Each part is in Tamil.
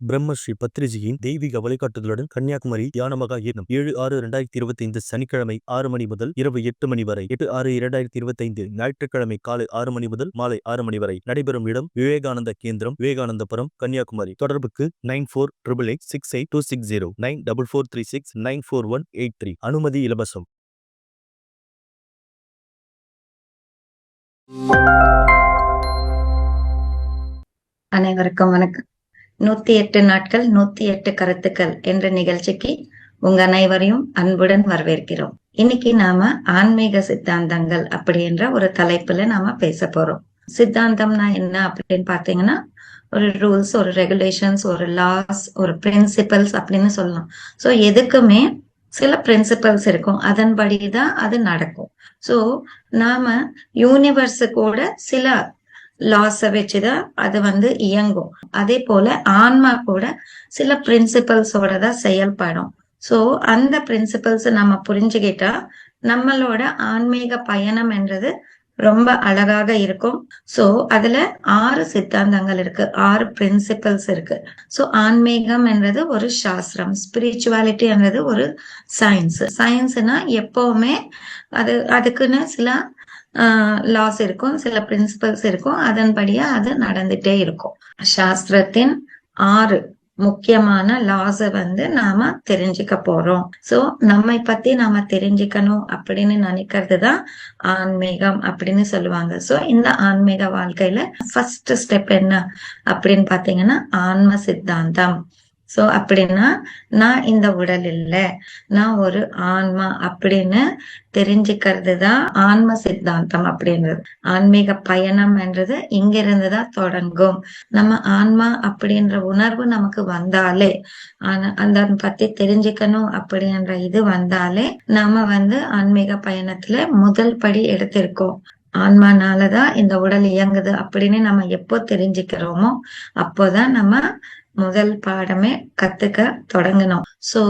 பிரம்மஸ்ரீ பத்ரிஜியின் தெய்வீக வழிகாட்டுதலுடன் கன்னியாகுமரி தியானமகா யத்னம் ஏழு ஆறு இரண்டாயிரத்தி இருபத்தி ஐந்து சனிக்கிழமை ஆறு மணி முதல் இரவு எட்டு மணி வரை. எட்டு ஆறு இரண்டாயிரத்தி இருபத்தி ஐந்து ஞாயிற்றுக்கிழமை காலை ஆறு மணி முதல் மாலை ஆறு மணி வரை நடைபெறும் இடம் விவேகானந்த கேந்திரம் விவேகானந்தபுரம் கன்னியாகுமரி. தொடர்புக்கு nine four triple eight six eight two six zero nine double four three six nine four one eight three. அனுமதி இலவசம். அனைவருக்கும் வணக்கம். நூத்தி எட்டு நாட்கள் நூத்தி எட்டு கருத்துக்கள் என்ற நிகழ்ச்சிக்கு உங்க அனைவரையும் அன்புடன் வரவேற்கிறோம். இன்னைக்கு நாம ஆன்மீக சித்தாந்தங்கள் அப்படி என்ற ஒரு தலைப்புல நாம பேச போறோம். சித்தாந்தம்னா என்ன அப்படின்னு பாத்தீங்கன்னா ஒரு ரூல்ஸ் ஒரு ரெகுலேஷன்ஸ் ஒரு லாஸ் ஒரு பிரின்சிபல்ஸ் அப்படின்னு சொல்லலாம். சோ எதுக்குமே சில பிரின்சிபல்ஸ் இருக்கும். அதன்படி தான் அது நடக்கும். சோ நாம யூனிவர்ஸ் கூட சில லாஸை வச்சுதான் அது வந்து இயங்கும். அதே போல ஆன்மா கூட சில பிரின்சிபல்ஸோட தான் செயல்படும். ஸோ அந்த பிரின்சிபல்ஸ் நம்ம புரிஞ்சுக்கிட்டா நம்மளோட ஆன்மீக பயணம் என்றது ரொம்ப அழகாக இருக்கும். சோ அதுல ஆறு சித்தாந்தங்கள் இருக்கு. ஆறு பிரின்சிபல்ஸ் இருக்கு. சோ ஆன்மீகம் என்றது ஒரு சாஸ்திரம். ஸ்பிரிச்சுவாலிட்டி என்றது ஒரு சயின்ஸ் சயின்ஸ்னா எப்பவுமே அது அதுக்குன்னு சில லாஸ் இருக்கும் சில பிரின்சிபல்ஸ் இருக்கும். அதன்படியா அது நடந்துட்டே இருக்கும். சாஸ்திரத்தின் ஆறு முக்கியமான லாஸ வந்து நாம தெரிஞ்சுக்க போறோம். சோ நம்மை பத்தி நாம தெரிஞ்சுக்கணும் அப்படின்னு நினைக்கிறது தான் ஆன்மீகம் அப்படின்னு சொல்லுவாங்க. சோ இந்த ஆன்மீக வாழ்க்கையில ஃபர்ஸ்ட் ஸ்டெப் என்ன அப்படின்னு பாத்தீங்கன்னா ஆன்ம சித்தாந்தம். சோ அப்படின்னா நான் இந்த உடல் இல்ல. நான் ஒரு ஆன்மா அப்படின்னு தெரிஞ்சுக்கிறது தான் ஆன்ம சித்தாந்தம் அப்படின்றது. ஆன்மீக பயணம் என்றது இங்கிருந்து தான் தொடங்கும். நம்ம ஆன்மா அப்படின்ற உணர்வு நமக்கு வந்தாலே அந்த பத்தி தெரிஞ்சுக்கணும் அப்படின்ற இது வந்தாலே நாம வந்து ஆன்மீக பயணத்துல முதல் படி எடுத்திருக்கோம். ஆன்மானாலதான் இந்த உடல் இயங்குது அப்படின்னு நம்ம எப்போ தெரிஞ்சுக்கிறோமோ அப்போதான் நம்ம முதல் பாடமே கத்துக்க தொடங்கணும். சோ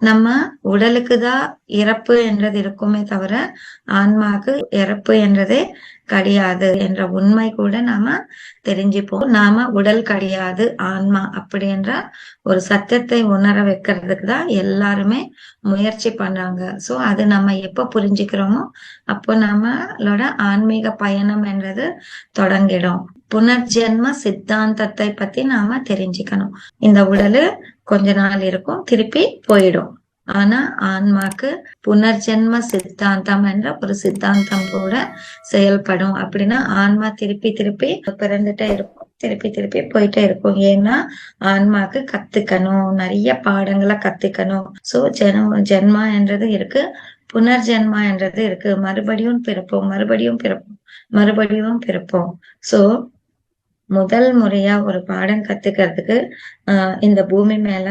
நம்ம உடலுக்கு தான் இறப்பு என்றது இருக்குமே தவிர ஆன்மாக்கு இறப்பு என்றதே கிடையாது என்ற உண்மை கூட நாம தெரிஞ்சுப்போம். நாம உடல் கிடையாது ஆன்மா அப்படி என்ற ஒரு சத்தியத்தை உணர வைக்கிறதுக்கு தான் எல்லாருமே முயற்சி பண்றாங்க. சோ அது நம்ம எப்ப புரிஞ்சுக்கிறோமோ அப்போ நம்மளோட ஆன்மீக பயணம் என்றது தொடங்கிடும். புனர்ஜென்ம சித்தாந்தத்தை பத்தி நாம தெரிஞ்சுக்கணும். இந்த உடலு கொஞ்ச நாள் இருக்கும் திருப்பி போயிடும். ஆனா ஆன்மாக்கு புனர்ஜென்ம சித்தாந்தம் என்ற ஒரு சித்தாந்தம் கூட செயல்படும். அப்படின்னா ஆன்மா திருப்பி திருப்பி பிறந்துட்டே இருக்கும். திருப்பி திருப்பி போயிட்டே இருக்கும். ஏன்னா ஆன்மாக்கு கத்துக்கணும். நிறைய பாடங்களை கத்துக்கணும். சோ ஜெனம் ஜென்மா என்றது இருக்கு. புனர்ஜென்மா என்றது இருக்கு. மறுபடியும் பிறப்போம் மறுபடியும் பிறப்போம் மறுபடியும் பிறப்போம். சோ முதல் முறையா ஒரு பாடம் கத்துக்கிறதுக்கு இந்த பூமி மேல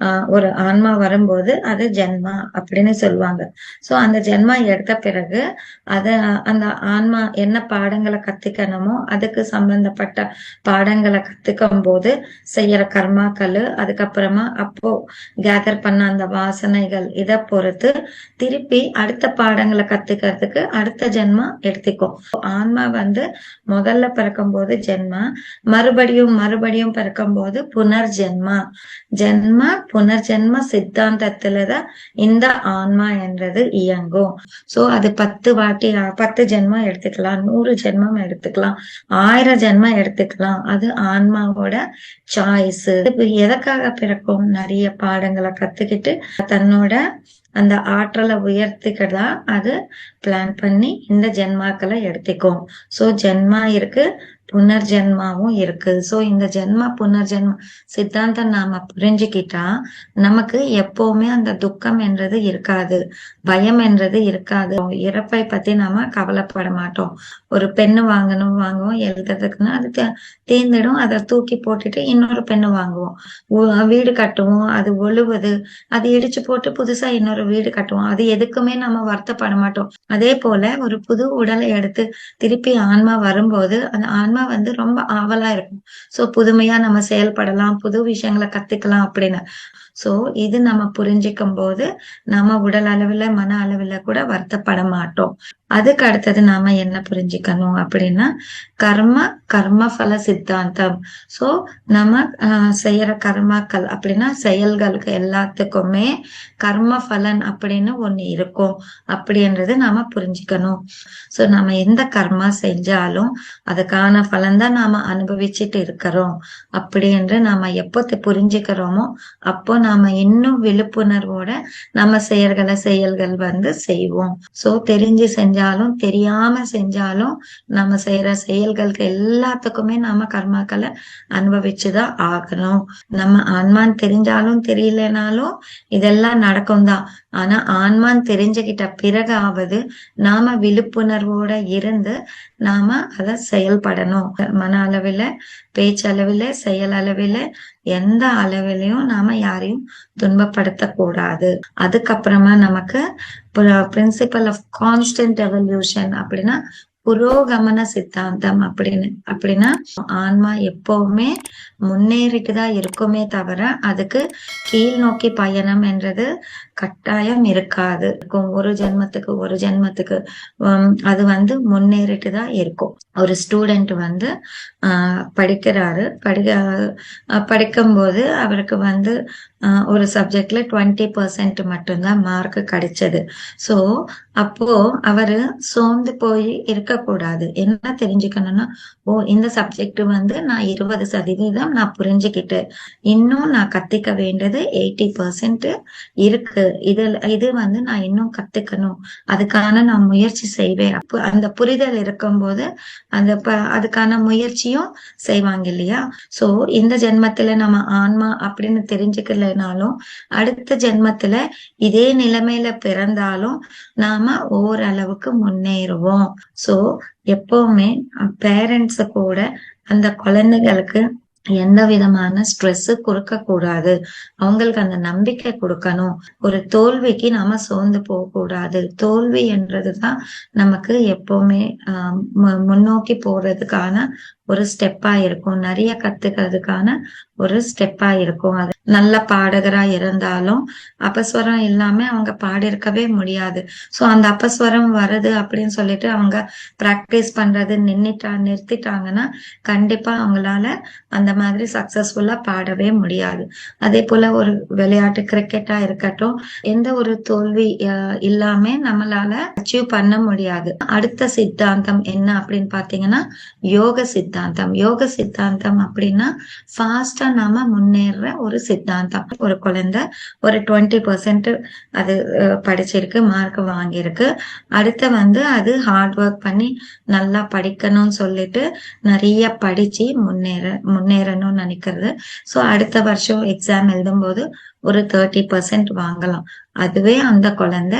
ஆஹ் ஒரு ஆன்மா வரும்போது அது ஜென்மா அப்படின்னு சொல்லுவாங்க. சோ அந்த ஜென்மா எடுத்த பிறகு அத அந்த ஆன்மா என்ன பாடங்களை கத்துக்கணுமோ அதுக்கு சம்பந்தப்பட்ட பாடங்களை கத்துக்கும் போது செய்யற கர்மாக்கள் அதுக்கப்புறமா அப்போ கேதர் பண்ண அந்த வாசனைகள் இதை பொறுத்து திருப்பி அடுத்த பாடங்களை கத்துக்கிறதுக்கு அடுத்த ஜென்மா எடுத்துக்கும். ஆன்மா வந்து முதல்ல பிறக்கும் போது ஜென்மா மறுபடியும் மறுபடியும் பிறக்கும் போது புனர்ஜென்மா. ஜென்மா புனர்ஜென்ம சித்தாந்தத்துலதான் இந்த ஆன்மா என்றது இயங்கும். சோ அது பத்து வாட்டி பத்து ஜென்மம் எடுத்துக்கலாம் நூறு ஜென்மம் எடுத்துக்கலாம் ஆயிரம் ஜென்மம் எடுத்துக்கலாம். அது ஆன்மாவோட சாய்ஸ் எதற்காக பிறக்கும்? நிறைய பாடங்களை கத்துக்கிட்டு தன்னோட அந்த ஆற்றலை உயர்த்திக்கதா அது பிளான் பண்ணி இந்த ஜென்மாக்களை எடுத்துக்கும். சோ ஜென்மா இருக்கு புனர்ஜென்மாவும் இருக்கு. சோ இந்த ஜென்ம புனர்ஜென்ம சித்தாந்தம் நாம புரிஞ்சுக்கிட்டா நமக்கு எப்பவுமே அந்த துக்கம் என்றது இருக்காது. பயம் என்றது இருக்காது. இறப்பை பத்தி நாம கவலைப்பட மாட்டோம். ஒரு பெண்ணு வாங்கணும் வாங்குவோம். எழுதுறதுக்குன்னா அது தேர்ந்திடும். அதை தூக்கி போட்டுட்டு இன்னொரு பெண்ணு வாங்குவோம். வீடு கட்டுவோம். அது ஒழுவது. அது இடிச்சு போட்டு புதுசா இன்னொரு வீடு கட்டுவோம். அது எதுக்குமே நம்ம வருத்தப்பட மாட்டோம். அதே போல ஒரு புது உடலை எடுத்து திருப்பி ஆன்மா வரும்போது அந்த ஆன்மா வந்து ரொம்ப ஆவலா இருக்கும். சோ புதுமையா நம்ம செயல்படலாம் புது விஷயங்களை கத்துக்கலாம் அப்படின்னு. சோ இது நம்ம புரிஞ்சுக்கும் போது நம்ம உடல் அளவுல மன அளவுல கூட வருத்தப்பட மாட்டோம். அதுக்கு அடுத்தது நாம என்ன புரிஞ்சுக்கணும் அப்படின்னா கர்ம கர்மபல சித்தாந்தம். சோ நம்ம செய்யற கர்மாக்கள் அப்படின்னா செயல்களுக்கு எல்லாத்துக்குமே கர்ம பலன் அப்படின்னு ஒண்ணு இருக்கும். அப்படின்றது நாம புரிஞ்சுக்கணும். சோ நம்ம எந்த கர்மா செஞ்சாலும் அதுக்கான பலன் தான் நாம அனுபவிச்சுட்டு இருக்கிறோம். அப்படி என்று நாம எப்போ புரிஞ்சுக்கிறோமோ அப்போ நாம இன்னும் விழிப்புணர்வோட நம்ம செயல்களை செயல்கள் வந்து செய்வோம். சோ தெரிஞ்சு செஞ்சாலும் தெரியாம செஞ்சாலும் நம்ம செய்யற செயல்களுக்கு எல்லாத்துக்குமே நாம கர்மாக்களை அனுபவிச்சுதான் ஆகணும். நம்ம ஆன்மான் தெரிஞ்சாலும் தெரியலனாலும் இதெல்லாம் நடக்கும் தான் ஆனா ஆன்மான் தெரிஞ்சுக்கிட்ட பிறகாவது நாம விழிப்புணர்வோட இருந்து நாம அதை செயல்படணும். மன அளவுல பேச்சளவுல செயல் அளவுல எந்த அளவிலையும் நாம யாரையும் துன்பப்படுத்த கூடாது அதுக்கப்புறமா நமக்கு பிரின்சிபல் ஆஃப் கான்ஸ்டன்ட் எவல்யூஷன் அப்படின்னா புரோகமன சித்தாந்தம் அப்படின்னு. அப்படின்னா ஆன்மா எப்பவுமே முன்னேறிட்டு தான் இருக்குமே தவிர அதுக்கு கீழ் நோக்கி பயணம் என்றது கட்டாயம் இருக்காது. இருக்கும். ஒரு ஜென்மத்துக்கு ஒரு ஜென்மத்துக்கு உம், அது வந்து முன்னேறிட்டு தான் இருக்கும். ஒரு ஸ்டூடெண்ட் வந்து ஆஹ் படிக்கிறாரு. படிக்க படிக்கும்போது அவருக்கு வந்து ஒரு சப்ஜெக்ட்ல டுவெண்ட்டி பர்சன்ட் மட்டும்தான் மார்க் கிடைச்சது. ஸோ அப்போ அவரு சோர்ந்து போய் இருக்கக்கூடாது. என்ன தெரிஞ்சுக்கணும்னா ஓ இந்த சப்ஜெக்ட் வந்து நான் இருபது சதவீதம் நான் புரிஞ்சுக்கிட்டேன் இன்னும் நான் கத்துக்க வேண்டியது எயிட்டி பர்சன்ட் இருக்கு. இதில் இது வந்து நான் இன்னும் கத்துக்கணும். அதுக்கான நான் முயற்சி செய்வேன். அப்போ அந்த புரிதல் இருக்கும்போது அந்த ப- அதுக்கான முயற்சியும் செய்வாங்க இல்லையா? ஸோ இந்த ஜென்மத்துல நம்ம ஆன்மா அப்படின்னு தெரிஞ்சுக்கல தெரிஞ்சுக்கலைனாலும் அடுத்த ஜென்மத்துல இதே நிலைமையில பிறந்தாலும் நாம ஓரளவுக்கு முன்னேறுவோம். சோ எப்பவுமே பேரண்ட்ஸ கூட அந்த குழந்தைகளுக்கு எந்த விதமான ஸ்ட்ரெஸ் கொடுக்க கூடாது. அவங்களுக்கு அந்த நம்பிக்கை கொடுக்கணும். ஒரு தோல்விக்கு நாம சோர்ந்து போக கூடாது. தோல்வி என்றதுதான் நமக்கு எப்பவுமே முன்னோக்கி போறதுக்கான ஒரு ஸ்டெப்பா இருக்கும். நிறைய கத்துக்கிறதுக்கான ஒரு ஸ்டெப்பா இருக்கும். அது நல்ல பாடகரா இருந்தாலும் அபஸ்வரம் இல்லாம அவங்க பாடியிருக்கவே முடியாது. சோ அந்த அபஸ்வரம் வருது அப்படின்னு சொல்லிட்டு அவங்க பிராக்டிஸ் பண்றது நின்னுட்டா நிறுத்திட்டாங்கன்னா கண்டிப்பா அவங்களால அந்த மாதிரி சக்சஸ்ஃபுல்லா பாடவே முடியாது. அதே போல ஒரு விளையாட்டு கிரிக்கெட்டா இருக்கட்டும் எந்த ஒரு தோல்வி இல்லாம நம்மளால அச்சீவ் பண்ண முடியாது. அடுத்த சித்தாந்தம் என்ன அப்படின்னு பாத்தீங்கன்னா யோக சித்தாந்தம். சித்தாந்தம். யோக சித்தாந்தம் அப்படின்னா ஃபாஸ்டா நாம முன்னேற ஒரு சித்தாந்தம். ஒரு குழந்தை ஒரு டுவெண்ட்டி பர்சன்ட் அது படிச்சிருக்கு மார்க் வாங்கியிருக்கு. அடுத்து வந்து அது ஹார்ட் ஒர்க் பண்ணி நல்லா படிக்கணும்னு சொல்லிட்டு நிறைய படிச்சு முன்னேற முன்னேறணும்னு நினைக்கிறது. சோ அடுத்த வருஷம் எக்ஸாம் எழுதும்போது ஒரு தேர்ட்டி பர்சன்ட் வாங்கலாம். அதுவே அந்த குழந்தை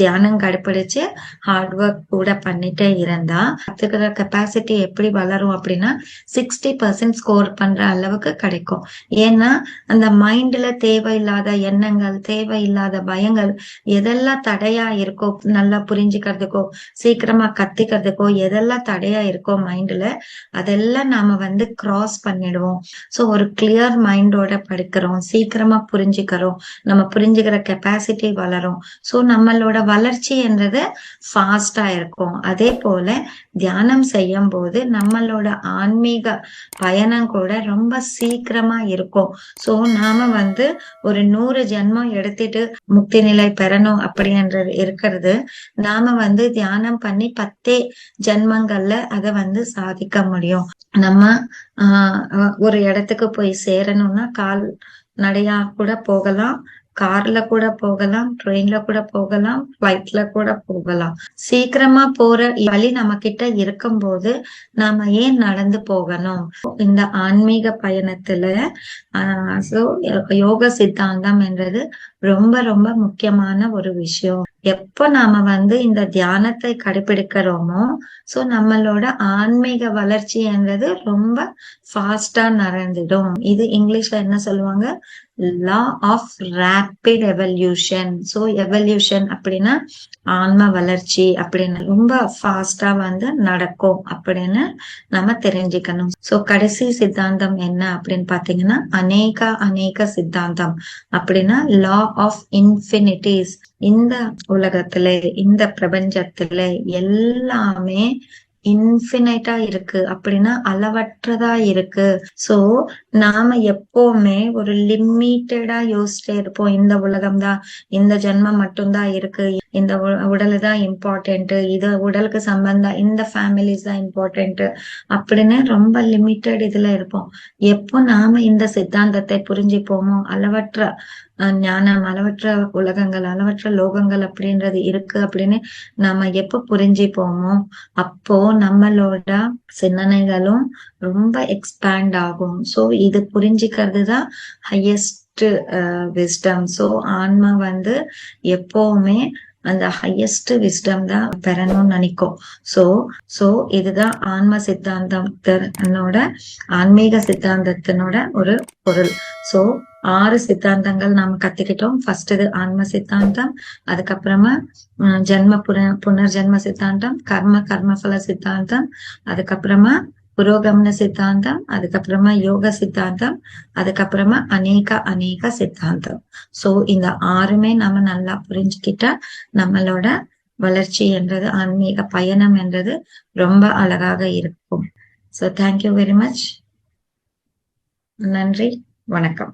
தியானம் கடைப்பிடிச்சு ஹார்ட் ஒர்க் கூட பண்ணிட்டே இருந்தா கத்துக்கிற கெப்பாசிட்டி எப்படி வளரும் அப்படின்னா சிக்ஸ்டி பர்சன்ட் ஸ்கோர் பண்ற அளவுக்கு கிடைக்கும். ஏன்னா அந்த மைண்ட்ல தேவையில்லாத எண்ணங்கள் தேவையில்லாத பயங்கள் எதெல்லாம் தடையா இருக்கோ நல்லா புரிஞ்சுக்கிறதுக்கோ சீக்கிரமா கத்துக்கிறதுக்கோ எதெல்லாம் தடையா இருக்கோ மைண்ட்ல அதெல்லாம் நாம வந்து கிராஸ் பண்ணிடுவோம். சோ ஒரு கிளியர் மைண்டோட படிக்கிறோம் சீக்கிரமா புரிஞ்சு புரிஞ்சுக்கிறோம். நம்ம புரிஞ்சுக்கிற கெப்பாசிட்டி வளரும். சோ நம்மளோட வளர்ச்சி என்றது ஃபாஸ்டா இருக்கும். அதே போல தியானம் செய்யும் போது நம்மளோட ஆன்மீக பயணம் கூட ரொம்ப சீக்கிரமா இருக்கும். சோ நாம வந்து ஒரு நூறு ஜென்மம் எடுத்துட்டு முக்தி நிலை பெறணும் அப்படின்றது இருக்கிறது. நாம வந்து தியானம் பண்ணி பத்தே ஜென்மங்கள்ல அதை வந்து சாதிக்க முடியும். நம்ம ஆஹ் ஒரு இடத்துக்கு போய் சேரணும்னா கால் நடையா கூட போகலாம். கார்ல கூட போகலாம். ட்ரெயின்ல கூட போகலாம். ஃபிளைட்ல கூட போகலாம். சீக்கிரமா போற வழி நம்ம கிட்ட இருக்கும் போது நாம ஏன் நடந்து போகணும்? இந்த ஆன்மீக பயணத்துல ஆஹ் யோக சித்தாந்தம் என்றது ரொம்ப ரொம்ப முக்கியமான ஒரு விஷயம். எப்ப நாம வந்து இந்த தியானத்தை கடைபிடிக்கிறோமோ சோ நம்மளோட ஆன்மீக வளர்ச்சி என்றது ரொம்ப ஃபாஸ்டா நடந்துடும். இது இங்கிலீஷ்ல என்ன சொல்லுவாங்க? Law of rapid evolution so evolution அப்படின்னா ஆன்ம வளர்ச்சி அப்படின்னு. ரொம்ப ஃபாஸ்டா வந்து நடக்கும் அப்படின்னு நம்ம தெரிஞ்சுக்கணும். சோ கடைசி சித்தாந்தம் என்ன அப்படின்னு பாத்தீங்கன்னா அநேக அநேக சித்தாந்தம் அப்படின்னா லா ஆஃப் இன்ஃபினிட்டிஸ் இந்த உலகத்துல இந்த பிரபஞ்சத்துல எல்லாமே இன்ஃபினைட்டா இருக்கு அப்படின்னா அளவற்றதா இருக்கு. சோ நாம எப்பவுமே ஒரு லிமிட்டடா யோசிச்சுட்டே இருப்போம். இந்த உலகம் தான் இந்த ஜென்மம் மட்டும்தான் இருக்கு. இந்த உடல் தான் இம்பார்ட்டன்ட் இது உடலுக்கு சம்பந்தம் இந்த ஃபேமிலிஸ் தான் இம்பார்ட்டன்ட் அப்படின்னு ரொம்ப லிமிட்டட் இதுல இருப்போம். எப்போ நாம இந்த சித்தாந்தத்தை புரிஞ்சுப்போமோ அளவற்ற ஞானம் அளவற்ற உலகங்கள் அளவற்ற லோகங்கள் அப்படின்றது இருக்கு அப்படின்னு நம்ம எப்ப புரிஞ்சுப்போமோ அப்போ நம்மளோட சிந்தனைகளும் ரொம்ப எக்ஸ்பேண்ட் ஆகும். சோ இது புரிஞ்சுக்கிறது தான் ஹையஸ்ட் விஸ்டம் சோ ஆன்மா வந்து எப்பவுமே அந்த ஹையஸ்ட் விஸ்டம் தான் பெறணும்னு நினைக்கும். சோ சோ இதுதான் ஆன்ம சித்தாந்தத்தினோட ஆன்மீக சித்தாந்தத்தினோட ஒரு பொருள். சோ ஆறு சித்தாந்தங்கள் நாம கத்துக்கிட்டோம். ஃபர்ஸ்ட் இது ஆன்ம சித்தாந்தம் அதுக்கப்புறமா ஜென்ம புன புனர்ஜென்ம சித்தாந்தம் கர்ம கர்மபல சித்தாந்தம் அதுக்கப்புறமா புரோகமன சித்தாந்தம் அதுக்கப்புறமா யோக சித்தாந்தம் அதுக்கப்புறமா அநேக அநேக சித்தாந்தம். சோ இந்த ஆறுமே நம்ம நல்லா புரிஞ்சுக்கிட்டா நம்மளோட வளர்ச்சி என்றது ஆன்மீக பயணம் என்றது ரொம்ப அழகாக இருக்கும். சோ தேங்க்யூ வெரி மச் நன்றி வணக்கம்.